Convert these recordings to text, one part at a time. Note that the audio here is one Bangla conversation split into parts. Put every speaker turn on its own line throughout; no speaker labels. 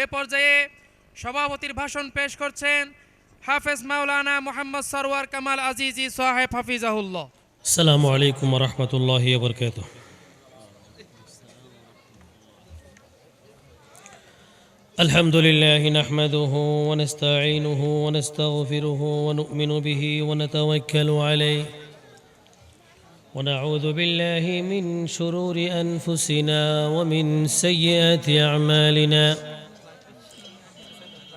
এ পর্যায়ে সভাপতির ভাষণ পেশ করছেন হাফেজ মাওলানা মোহাম্মদ সরওয়ার কামাল আজিজি সাহেব হাফিজাহুল্লাহ
السلام عليكم ورحمة الله وبركاته الحمد لله نحمده ونستعينه ونستغفره ونؤمن به ونتوكل عليه ونعوذ بالله من شرور أنفسنا ومن سيئات أعمالنا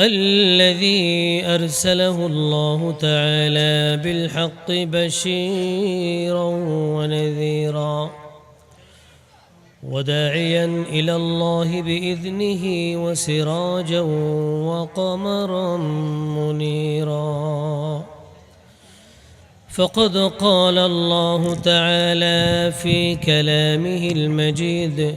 الذي أرسله الله تعالى بالحق بشيرا ونذيرا وداعيا إلى الله بإذنه وسراجا وقمرا منيرا. فقد قال الله تعالى في كلامه المجيد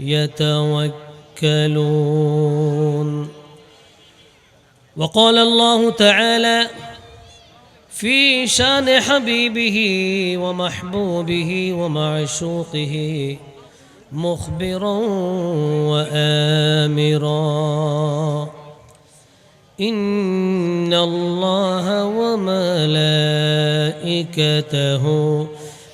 يتوكلون. وقال الله تعالى في شان حبيبه ومحبوبه ومعشوقه مخبرا وآمرا. إن الله وملائكته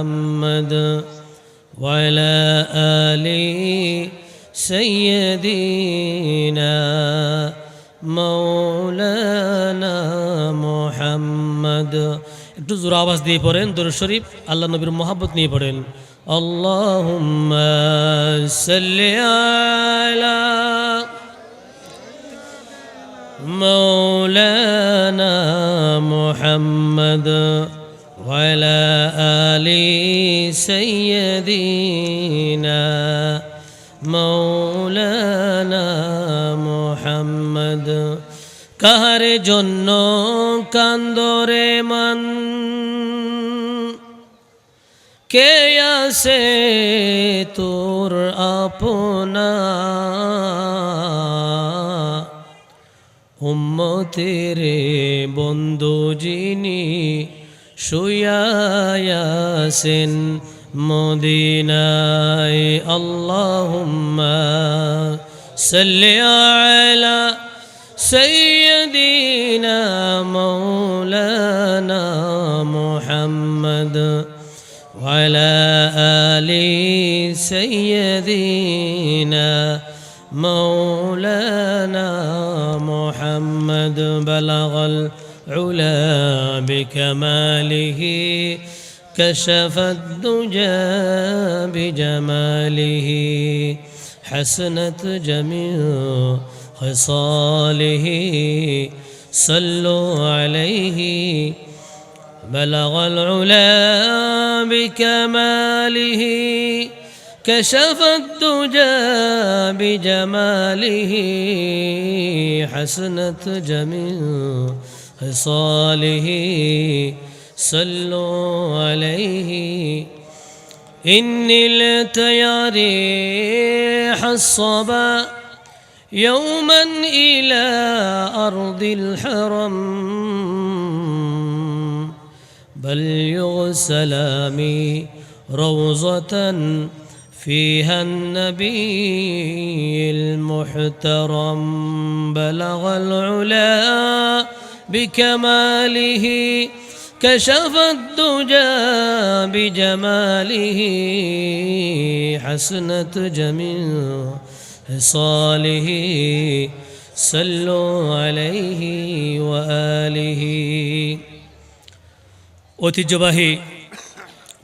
محمد وعلى آل سيدنا مولانا محمد একটু জোর আওয়াজ দিয়ে পড়েন দরুদ শরীফ আল্লাহ নবীর মোহাব্বত নিয়ে পড়েন আল্লাহুম্মা সাল্লি আলা مولانا محمد وعلى آل سيدنا مولانا محمد কাহার জন্য কান্দরে মান কে আসে তোর আপনা উম্মতের বন্ধু যিনি শুয়ায়াসেন মদিনায় আল্লাহুম্মা সাল্লি আলা سيدنا مولانا محمد وعلى آل سيدنا مولانا محمد بلغ العلا بكماله كشف الدجى بجماله حسنت جميع خصاله صلوا عليه بلغ العلا بكماله كشف الدجى بجماله حسنت جميع خصاله صلوا عليه. إني التياريح الصبا يوما إلى أرض الحرم. بل يغسلامي روضة فيها النبي المحترم. بلغ العلا بكماله كشف الدجى بجماله حسنت جميع خصاله صلوا عليه وآله ঐতিহ্যবাহী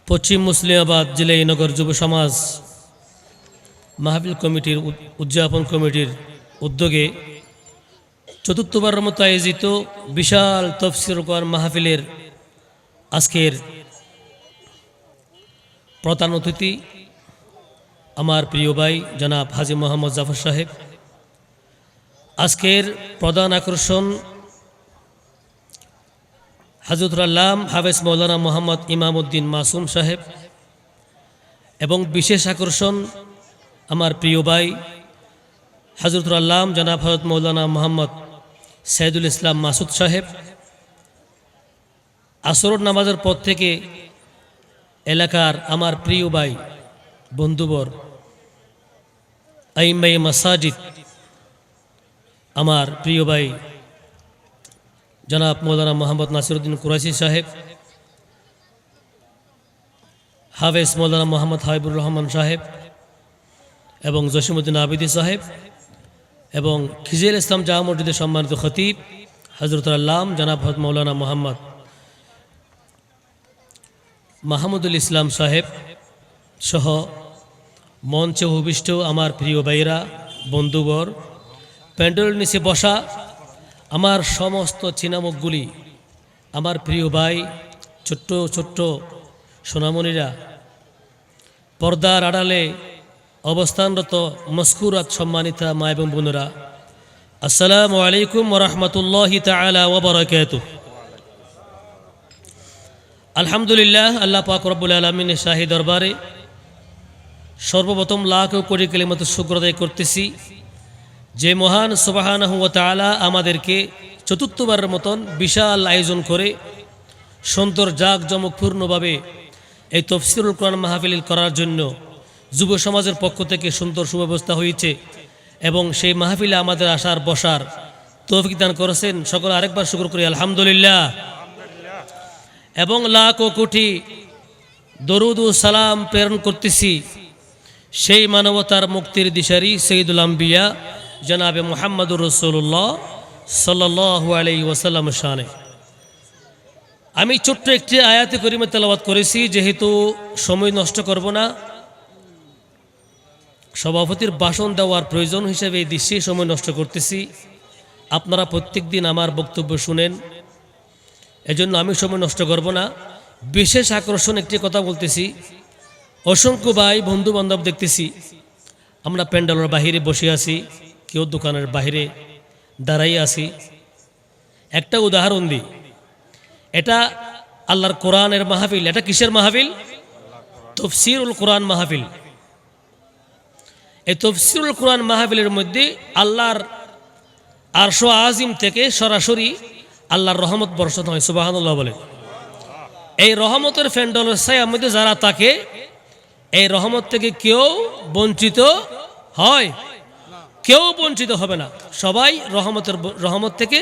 পশ্চিম মুসলিমাবাদ জেলা নগর যুব সমাজ মাহফিল কমিটির উদ- উদযাপন কমিটির উদ্যোগে চতুর্থবারের মতো আয়োজিত বিশাল তফসির কোরআন মাহফিলের আজকের প্রধান অতিথি আমার প্রিয় ভাই জনাব হাজি মোহাম্মদ জাফর সাহেব। আজকের প্রধান আকর্ষণ হাজরতুল আল্লাম হাফেজ মৌলানা মোহাম্মদ ইমামউদ্দিন মাসুম সাহেব এবং বিশেষ আকর্ষণ আমার প্রিয় ভাই হাজরতুল আল্লাম জনাব হজরত মৌলানা মোহাম্মদ সাইদুল ইসলাম মাসুদ সাহেব আসর নামাজের পর থেকে এলাকার আমার প্রিয় ভাই, বন্ধুবর আইমাই মাসাজিদ, আমার প্রিয় ভাই, জনাব মৌলানা মোহাম্মদ নাসিরুদ্দিন কুরাশি সাহেব, হাফেজ মৌলানা মোহাম্মদ হাবিবুর রহমান সাহেব এবং জসিমুদ্দিন আবিদি সাহেব এবং খিজির ইসলাম জাহা মসজিদের সম্মানিত খতিব হজরত আল্লাম জনাব হজরত মৌলানা মোহাম্মদ মাহমুদুল ইসলাম সাহেব সহ মঞ্চে উপবিষ্ট আমার প্রিয় ভাইরা বন্ধুবর প্যান্ডেল নিচে বসা আমার সমস্ত চিনামুখগুলি আমার প্রিয় ভাই, ছোট্ট ছোট্ট সোনামণিরা, পর্দার আড়ালে অবস্থানরত মস্কুরাত সম্মানিতা মা এবং বোনেরা, আসসালামু আলাইকুম ওরহমতুল্লাহি তালা ওবরাকাত আলহামদুলিল্লাহ, আল্লাহ পাক রব্বুল আলমিনের শাহী দরবারে সর্বপ্রথম লাখ ও কোটি কেলিমত শুক্রদায় করতেছি। যে মহান সুবাহান তালা আমাদেরকে চতুর্থবারের মতন বিশাল আয়োজন করে সুন্দর জাঁকজমকপূর্ণভাবে এই তফসিরুল কোরআন মাহফিল করার জন্য যুব সমাজের পক্ষ থেকে সুন্দর সুব্যবস্থা হয়েছে এবং সেই মাহফিলে আমাদের আসার বসার তৌফিক দান করেছেন সকলে আরেকবার শুক্র করি, আলহামদুলিল্লাহ। এবং লাখ ও কোটি দরুদ ও সালাম প্রেরণ করতেছি সেই মানবতার মুক্তির দিশারি সঈদুল আম্বিয়া জনাবে মোহাম্মদুর রসুল্লাহ সাল্লু আলাই ওসাল্লাম শানে। আমি ছোট্ট একটি আয়াতে করিমে তেলাবাদ করেছি, যেহেতু সময় নষ্ট করব না। সভাপতির ভাষণ দেওয়ার প্রয়োজন হিসেবে এই দৃশ্যে সময় নষ্ট করতেছি। আপনারা প্রত্যেক দিন আমার বক্তব্য শুনেন। এজন্য আমি সময় নষ্ট করব না। বিশেষ আকর্ষণ একটি কথা বলতেছি। অসংখ্য ভাই বন্ধু বান্ধব দেখতেছি। আমরা প্যান্ডেলের বাহিরে বসে আছি, কেউ দোকানের বাহিরে দাঁড়াই আছি। একটা উদাহরণ দিই। এটা আল্লাহর কোরআনের মাহফিল। এটা কিসের মাহফিল? তফসিরুল কোরআন মাহফিল। এই তফসিরুল কোরআন মাহফিলের মধ্যে আল্লাহর আরশো আজিম থেকে সরাসরি আল্লাহর রহমত বর্ষণ হয়, সুবাহানুল্লাহ বলে। এই রহমতের ফ্যান্ডলের ছায়ার মধ্যে যারা তাকে এই রহমত থেকে কেউ বঞ্চিত হয়। কেউ বঞ্চিত হবে না। সবাই রহমতের রহমত থেকে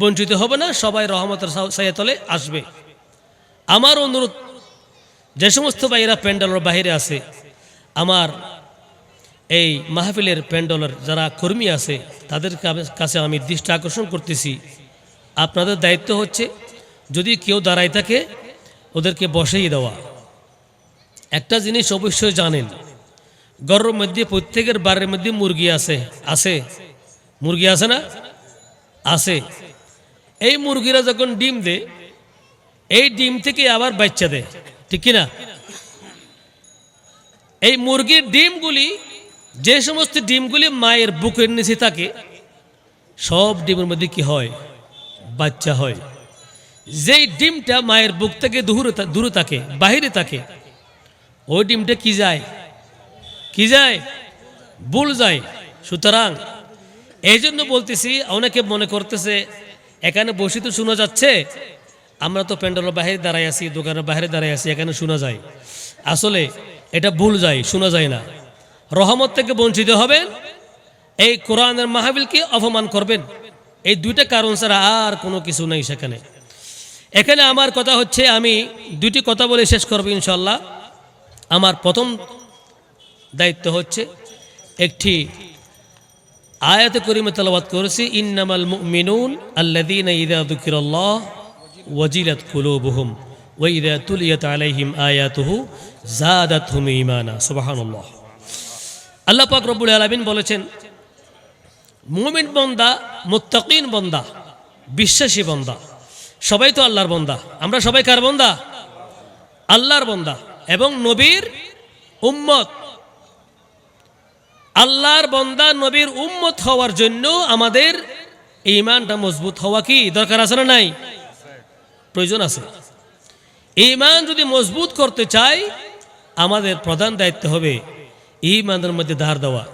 বঞ্চিত হবে না, সবাই রহমতের ছায়া তলে আসবে। আমার অনুরোধ, যে সমস্ত ভাইয়েরা প্যান্ডেলের বাহিরে আছে, আমার এই মাহফিলের প্যান্ডলের যারা কর্মী আছে, তাদের কাছে আমি দৃষ্টি আকর্ষণ করতেছি। আপনাদের দায়িত্ব হচ্ছে, যদি কেউ দাঁড়াই থাকে, ওদেরকে বসেই দেওয়া। একটা জিনিস অবশ্যই জানেন, গরুর মধ্যে প্রত্যেকের বাড়ির মধ্যে মুরগি আছে আছে। মুরগি আছে না? আছে। এই মুরগিরা যখন ডিম দেয়, এই ডিম থেকে আবার বাচ্চা দেয়, ঠিক কিনা? এই মুরগির ডিমগুলি যে সমস্ত ডিমগুলি মায়ের বুকের নিচে থাকে, সব ডিমের মধ্যে কি হয়? বাচ্চা হয়। যেই ডিমটা মায়ের বুক থেকে দূরে দূরে থাকে, বাহিরে থাকে, ওই ডিমটা কি যায়? কি যায়? ভুল যায়। সুতরাং এই জন্য বলতেছি, অনেকে মনে করতেছে, এখানে বসে তো শোনা যাচ্ছে, আমরা তো প্যান্ডেলের বাইরে দাঁড়াই আছি, দোকানের বাইরে দাঁড়াই আছি, এখানে শোনা যায়। আসলে এটা ভুল যায়, শোনা যায় না। রহমত থেকে বঞ্চিত হবেন। এই কোরআনের মাহাবিলকে অপমান করবেন। এই দুইটা কারণ ছাড়া আর কোনো কিছু নেই সেখানে। এখানে আমার কথা হচ্ছে, আমি দুইটি কথা বলে শেষ করব ইনশাল্লাহ আমার প্রথম দায়িত্ব হচ্ছে, একটি আয়াতে করিমে তালাবাদ করেছি, ইন্নামাল মুমিনুন আল্লাযীনা ইযা যুকিরাল্লাহ ওয়াজিলাত কুলুবুহুম ওয়া ইযা তুলিয়াত আলাইহিম আয়াতুহু যাদাতহুম ঈমানা। সুবহানাল্লাহ। আল্লাহ পাক রব্বুল আলামিন বলেছেন, মুমিন বন্দা, মুত্তাকিন বন্দা, বিশ্বাসী বন্দা, সবাই তো আল্লাহর বন্দা। আমরা সবাই কার বন্দা? আল্লাহর বন্দা। এবং নবীর উম্মত। আল্লাহর বন্দা, নবীর উম্মত হওয়ার জন্য আমাদের ইমানটা মজবুত হওয়া কি দরকার আছে না নাই? প্রয়োজন আছে। ইমান যদি মজবুত করতে চাই, আমাদের প্রধান দায়িত্ব হবে ইমানের মধ্যে ধার দেওয়া।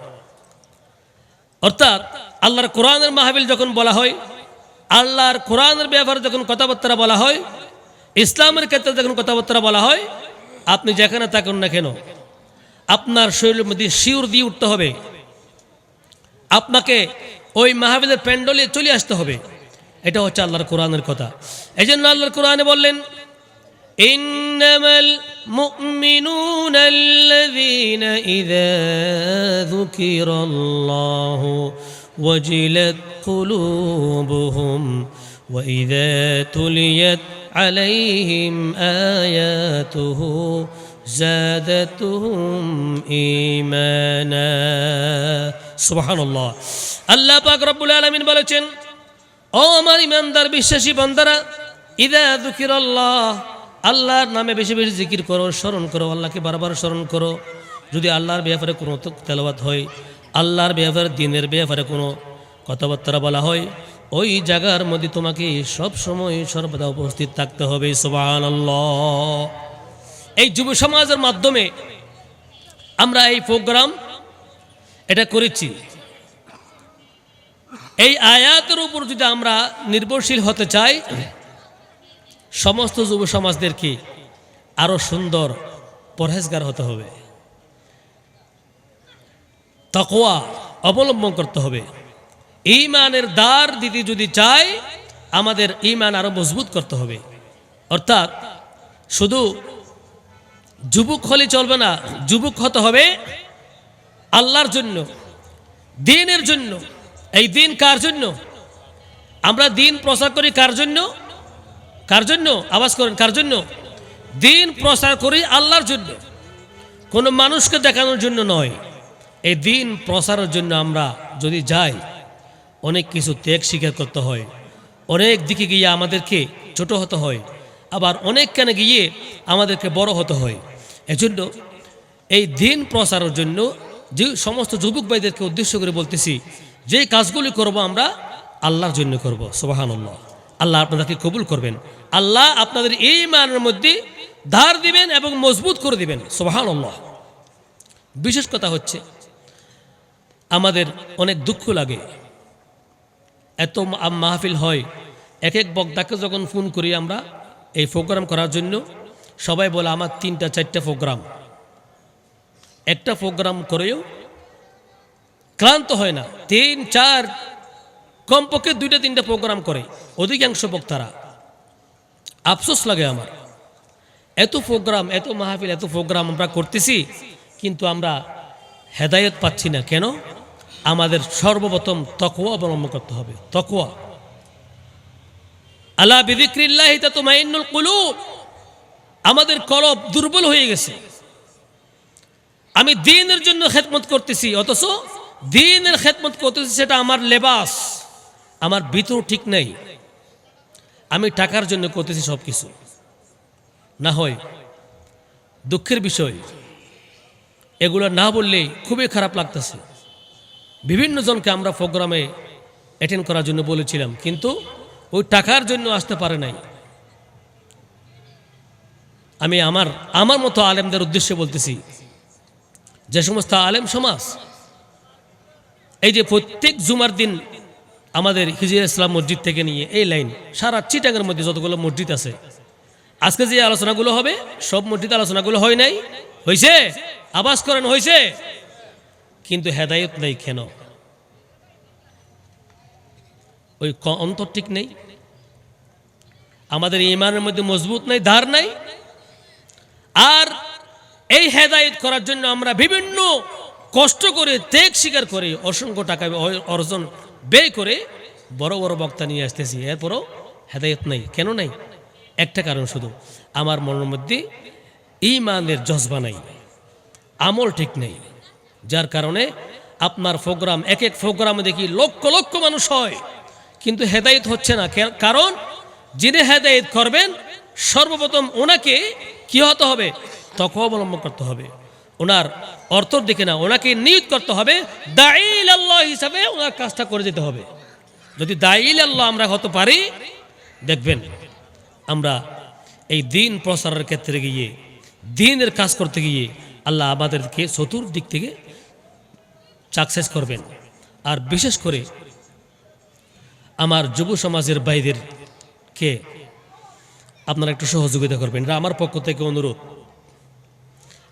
অর্থাৎ আল্লাহর কোরআনের মাহাবিল যখন বলা হয়, আল্লাহর কোরআনের ব্যাপারে যখন কথাবার্তা বলা হয়, ইসলামের ক্ষেত্রে যখন কথাবার্তা বলা হয়, আপনি যেখানে থাকুন না কেন, আপনার শরীরের মধ্যে শিউর দিয়ে উঠতে হবে। আপনাকে ওই মাহাবিলের প্যান্ডলে চলে আসতে হবে। এটা হচ্ছে আল্লাহর কোরআনের কথা। এই জন্য আল্লাহর কোরআনে বললেন, ইন্নামাল المؤمنون الذين إذا ذكر الله وجلت قلوبهم وإذا تليت عليهم آياته زادتهم إيمانا سبحان الله الله পাক রব্বুল আলামিন বলেছেন ও আমার ইমানদার বিশ্বাসী বান্দারা ইদা দুকিরাল্লাহ আল্লাহর নামে বেশি বেশি জিকির করো, স্মরণ করো, আল্লাহকে বারবার স্মরণ করো। যদি আল্লাহর ব্যাপারে কোনো তেলাবাত হয়, আল্লাহর ব্যাপারে দিনের ব্যাপারে কোনো কথাবার্তা বলা হয়, ওই জায়গার মধ্যে তোমাকে সব সময় সর্বদা উপস্থিত থাকতে হবে সুবাহ এই যুব সমাজের মাধ্যমে আমরা এই প্রোগ্রাম এটা করেছি। এই আয়াতের উপর যদি আমরা নির্ভরশীল হতে চাই সমস্ত যুব সমাজদেরকে আরও সুন্দর পরহেজগার হতে হবে। তকোয়া অবলম্বন করতে হবে। ইমানের দ্বার দিদি যদি চাই আমাদের ইমান আরও মজবুত করতে হবে। অর্থাৎ শুধু যুবক হলে চলবে না, যুবক হতে হবে আল্লাহর জন্য, দিনের জন্য। এই দিন কার জন্য? আমরা দিন প্রচার করি কার জন্য? কার জন্য? আওয়াজ করেন, কার জন্য? দিন প্রচার করি আল্লাহর জন্য। কোনো মানুষকে দেখানোর জন্য নয়। এই দিন প্রচারের জন্য আমরা যদি যাই, অনেক কিছু ত্যাগ স্বীকার করতে হয়। অনেক দিকে গিয়ে আমাদেরকে ছোট হতে হয়। আবার অনেকখানে গিয়ে আমাদেরকে বড় হতে হয়। এজন্য এই দিন প্রচারের জন্য যে সমস্ত যুবক ভাইদেরকে উদ্দেশ্য করে বলতেছি, যে কাজগুলি করব আমরা আল্লাহর জন্য করব। সোবাহান আল্লাহ আল্লাহ আপনাদেরকে কবুল করবেন। আল্লাহ আপনাদের এই মানের মধ্যে ধার দিবেন এবং মজবুত করে দিবেন। সোবাহান আল্লাহ বিশেষ কথা হচ্ছে, আমাদের অনেক দুঃখ লাগে। এত মাহফিল হয়, এক এক বক্তাকে যখন ফোন করি আমরা এই প্রোগ্রাম করার জন্য, সবাই বলে, আমার তিনটা, চারটা প্রোগ্রাম। একটা প্রোগ্রাম করেও ক্লান্ত হয় না। তিন, চার, কমপক্ষে দুইটা, তিনটা প্রোগ্রাম করে। অধিকাংশ বক্তারা আফসোস লাগে আমার। এত প্রোগ্রাম, এত মাহফিল, এত প্রোগ্রাম আমরা করতেছি, কিন্তু আমরা হেদায়ত পাচ্ছি না। কেন? আমাদের সর্বপ্রথম তকোয়া অবলম্বন করতে হবে। তকোয়া আল্লাহ বিদিক্রিল্লাহ তাতমাইন্নুল কুলুব। আমাদের কলব দুর্বল হয়ে গেছে। আমি দিনের জন্য খেদমত করতেছি, অথচ দিনের খেদমত করতেছি সেটা আমার লেবাস। আমার ভিতর ঠিক নেই। আমি টাকার জন্য করতেছি সব কিছু না হয় দুঃখের বিষয়, এগুলো না বললে খুবই খারাপ লাগতেছে। বিভিন্ন জনকে আমরা প্রোগ্রামে অ্যাটেন্ড করার জন্য বলেছিলাম, কিন্তু ওই টাকার জন্য আসতে পারে নাই। আমি আমার আমার মতো আলেমদের উদ্দেশ্যে বলতেছি, যে সমস্ত আলেম সমাজ, এই যে প্রত্যেক জুমার দিন আমাদের হিজির ইসলাম মসজিদ থেকে নিয়ে, এই লাইন, সারা চিটাঙের মধ্যে যতগুলো মসজিদ আছে। আজকে যে আলোচনাগুলো হবে, সব মসজিদ আলোচনাগুলো হয় নাই হয়েছে আবাস করেন হয়েছে কিন্তু হেদায়ত নেই কেন? ওই অন্তর ঠিক নেই। আমাদের ইমানের মধ্যে মজবুত নাই, ধার নাই। আর এই হেদায়ত করার জন্য আমরা বিভিন্ন কষ্ট করে ত্যাগ স্বীকার করে অসংখ্য টাকা অর্জন ব্যয় করে বড় বড় বক্তা নিয়ে আসতেছি। এরপরও হেদায়েত নাই। কেন নাই? একটা কারণ শুধু, আমার মনের মধ্যে ইমানের জজবা নাই। আমল ঠিক নেই। যার কারণে আপনার প্রোগ্রাম, এক এক প্রোগ্রামে দেখি লক্ষ লক্ষ মানুষ হয়, কিন্তু হেদায়েত হচ্ছে না। কারণ যিনি হেদায়েত করবেন, সর্বপ্রথম ওনাকে কি হতে হবে? তখন অবলম্বন করতে হবে। ওনার অর্থর দিকে না, ওনাকে নিয়োগ করতে হবে দাইল আল্লাহ হিসাবে ওনার কাজটা করে যেতে হবে। যদি দাইল আল্লাহ আমরা হতে পারি, দেখবেন আমরা এই দিন প্রসারের ক্ষেত্রে গিয়ে, দিনের কাজ করতে গিয়ে আল্লাহ আমাদেরকে চতুর দিক থেকে সাকসেস করবেন। আর বিশেষ করে আমার যুব সমাজের ভাইদেরকে আপনারা একটু সহযোগিতা করবেন। এটা আমার পক্ষ থেকে অনুরোধ।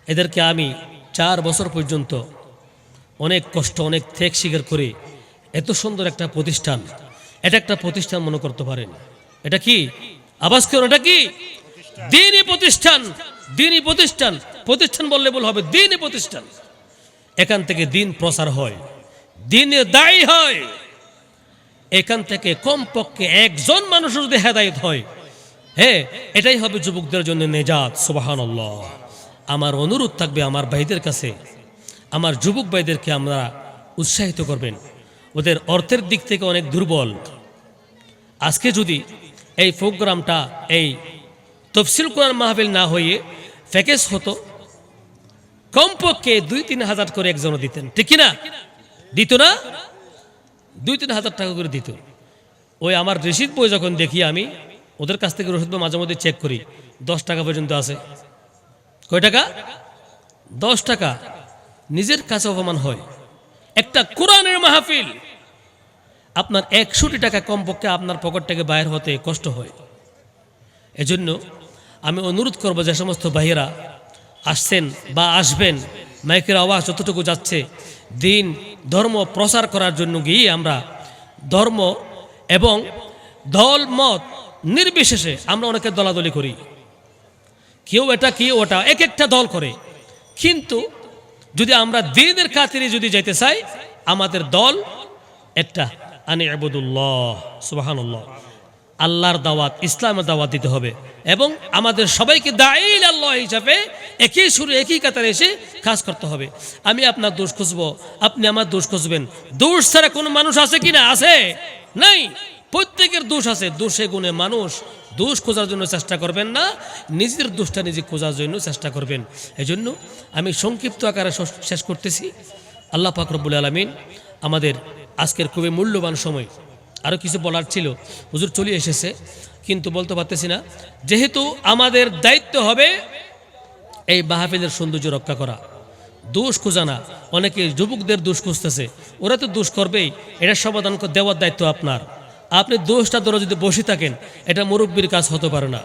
এদেরকে আমি চার বছর পর্যন্ত অনেক কষ্ট, অনেক ত্যাগ স্বীকার করে এত সুন্দর একটা প্রতিষ্ঠান, এটা একটা প্রতিষ্ঠান মনে করতে পারেন। এটা কি? আবাস করুন, এটা কি? দিনই প্রতিষ্ঠান দিনই প্রতিষ্ঠান। প্রতিষ্ঠান বললে বল হবে, দিনই প্রতিষ্ঠান। এখান থেকে দিন প্রসার হয়, দিনে দায়ী হয়। এখান থেকে কমপক্ষে একজন মানুষ যদি হেদায়ত হয় হ্যাঁ এটাই হবে যুবকদের জন্য নেজাত সুবাহান আমার অনুরোধ থাকবে আমার ভাইদের কাছে, আমার যুবক ভাইদেরকে আমরা উৎসাহিত করবেন। ওদের অর্থের দিক থেকে অনেক দুর্বল। আজকে যদি এই প্রোগ্রামটা, এই তফসিল কোরআন মাহফিল না হয়ে প্যাকেজ হতো, কমপক্ষে দুই তিন হাজার করে একজনও দিতেন। ঠিক না দিত না? দুই তিন হাজার টাকা করে দিত। ওই আমার রসিদ বই যখন দেখি আমি, ওদের কাছ থেকে রসিদ মাঝে মধ্যে চেক করি, দশ টাকা পর্যন্ত আছে। কয় টাকা? দশ টাকা। নিজের কাছে অপমান হয়। একটা কোরআনের মাহফিল। আপনার একশোটি টাকা কমপক্ষে আপনার পকেট থেকে বাইর হতে কষ্ট হয়। এজন্য আমি অনুরোধ করব যে সমস্ত ভাইয়েরা, আসছেন বা আসবেন, মাইকের আওয়াজ যতটুকু যাচ্ছে, দিন, ধর্ম প্রচার করার জন্য গিয়ে আমরা ধর্ম এবং দল, মত নির্বিশেষে আমরা অনেকে দলাদলি করি। কেউ এটা কেউ ওটা এক একটা দল করে। কিন্তু যদি আমরা দিনের খাতিরে যদি যেতে চাই, আমাদের দল একটা, আনি আবুদুল্লাহ সুবাহানুল্লাহ। আল্লাহর দাওয়াত, ইসলামের দাওয়াত দিতে হবে। এবং আমাদের সবাইকে দাইল আল্লাহ হিসাবে একই সুরে, একই কাতারে এসে কাজ করতে হবে। আমি আপনার দোষ খুঁজবো, আপনি আমার দোষ খুঁজবেন। দোষ ছাড়া কোনো মানুষ আছে কি না? আছে? নাই। প্রত্যেকের দোষ আছে। দোষে গুণে মানুষ দোষ খোঁজার জন্য চেষ্টা করবেন না, নিজের দোষটা নিজে খোঁজার জন্য চেষ্টা করবেন। এজন্য আমি সংক্ষিপ্ত আকারে শেষ- করতেছি। আল্লাহ পাক রব্বুল আলমিন আমাদের আজকের খুবই মূল্যবান সময়। আরও কিছু বলার ছিল, হুজুর চলে এসেছে, কিন্তু বলতে পারতেছি না। যেহেতু আমাদের দায়িত্ব হবে এই মাহফিলের সৌন্দর্য রক্ষা করা। দোষ খোঁজানা অনেকে যুবকদের দোষ খুঁজতেছে। ওরা তো দোষ করবেই এটা সমাধান দেওয়ার দায়িত্ব আপনার। আপনি দোষটা ধরে যদি বসে থাকেন, এটা মুরব্বীর কাজ হতে পারে না।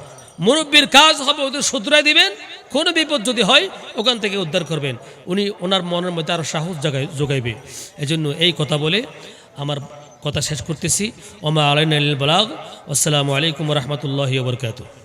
মুরব্বীর কাজ হবে ওদের শুধরাই দিবেন, কোনো বিপদ যদি হয়, ওখান থেকে উদ্ধার করবেন। উনি ওনার মনের মধ্যে আরও সাহস জাগায় যোগাইবে এজন্য এই কথা বলে আমার কথা শেষ করতেছি। ওমা আলাইন বলাগ। আসসালামু আলাইকুম রহমতুল্লাহ বরকাত